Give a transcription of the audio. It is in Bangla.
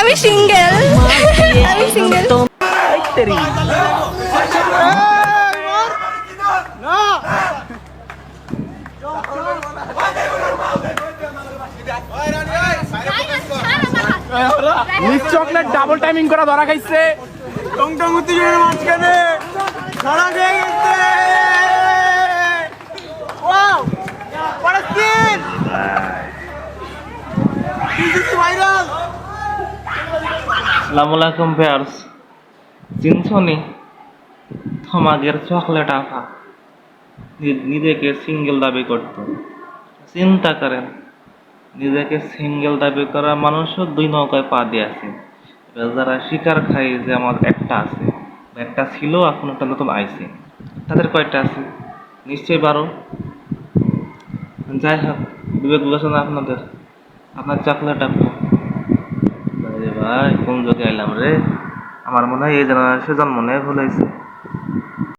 আমি সিঙ্গেল। আমি single. Miss chocolate double timing করা ধরা খাইছে। টং টং উত্তেজনার মাঝখানে ধরা খেয়ে গেছে। ওয়াও পারস্তিন ভাইরাল আসসালামু ভিউয়ার্স। চিনছনি থমাগের চকলেট আফা। নিজেকে সিঙ্গেল দাবি করত। চিন্তা করেন, নিজেকে সিঙ্গেল দাবি করা মানুষও দুই নৌকায় পা দিয়ে আছে। এবার যারা শিকার খায় যে আমার একটা আছে একটা ছিল, এখন একটা নতুন আইছে, তাদের কয়টা আছে? নিশ্চয়ই বারো। যাই হোক, বিবেক বিবেচনা আপনাদের, আপনার চকলেট আপু আরে ভাই কোন আইলাম রে। আমার মনে হয় এই জেনারেশন জন্ম নেই ভুল হয়েছে